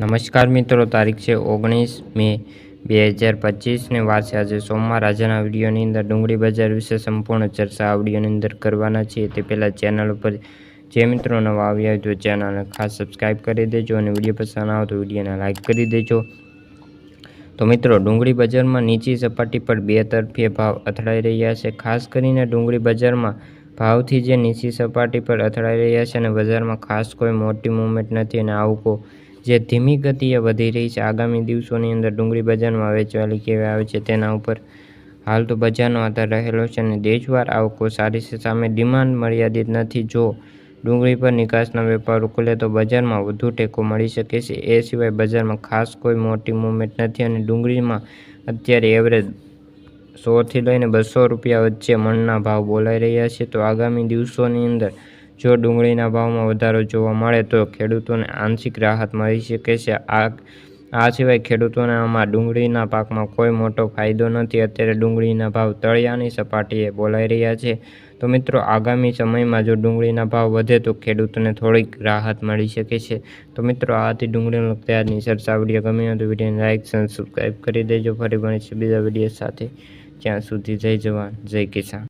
નમસ્કાર મિત્રો, તારીખ છે ઓગણીસ મે બે હજાર પચીસને વાર આજે સોમવાર. આજના વિડીયોની અંદર ડુંગળી બજાર વિશે સંપૂર્ણ ચર્ચા આ વિડીયોની અંદર કરવાના છીએ. તે પહેલાં ચેનલ ઉપર જે મિત્રો નવા આવ્યા હોય તો ચેનલને ખાસ સબસ્ક્રાઈબ કરી દેજો અને વીડિયો પસંદ આવે તો વિડીયોને લાઇક કરી દેજો. તો મિત્રો, ડુંગળી બજારમાં નીચી સપાટી પર બે તરફી ભાવ અથડાઈ રહ્યા છે. ખાસ કરીને ડુંગળી બજારમાં ભાવથી જે નીચી સપાટી પર અથડાઈ રહ્યા છે અને બજારમાં ખાસ કોઈ મોટી મૂવમેન્ટ નથી અને આવકો જે ધીમી ગતિએ વધી રહી છે. આગામી દિવસોની અંદર ડુંગળી બજારમાં વેચવાલી કેવી આવે છે તેના ઉપર હાલ તો બજારનો આધાર રહેલો છે અને દેશવાર આવકો સારી છે. સામે ડિમાન્ડ મર્યાદિત નથી. જો ડુંગળી પર નિકાસના વેપારો ખુલે તો બજારમાં વધુ ટેકો મળી શકે છે. એ સિવાય બજારમાં ખાસ કોઈ મોટી મૂવમેન્ટ નથી અને ડુંગળીમાં અત્યારે એવરેજ સોથી લઈને બસો રૂપિયા વચ્ચે મણના ભાવ બોલાઈ રહ્યા છે. તો આગામી દિવસોની અંદર જો ડુંગળીના ભાવમાં વધારો જોવા મળે તો ખેડૂતોને આંશિક રાહત મળી શકે છે. આ આ સિવાય ખેડૂતોને આમાં ડુંગળીના પાકમાં કોઈ મોટો ફાયદો નથી. અત્યારે ડુંગળીના ભાવ તળિયાની સપાટીએ બોલાઈ રહ્યા છે. તો મિત્રો, આગામી સમયમાં જો ડુંગળીના ભાવ વધે તો ખેડૂતોને થોડીક રાહત મળી શકે છે. તો મિત્રો, આ હતી ડુંગળીનો લગતી આજની ચર્ચા ગમ્યો હોય તો વિડીયોને લાઇક સબસ્ક્રાઈબ કરી દેજો. ફરી ભણીશું બીજા વીડિયો સાથે. જ્યાં સુધી જય જવાન, જય કિસાન.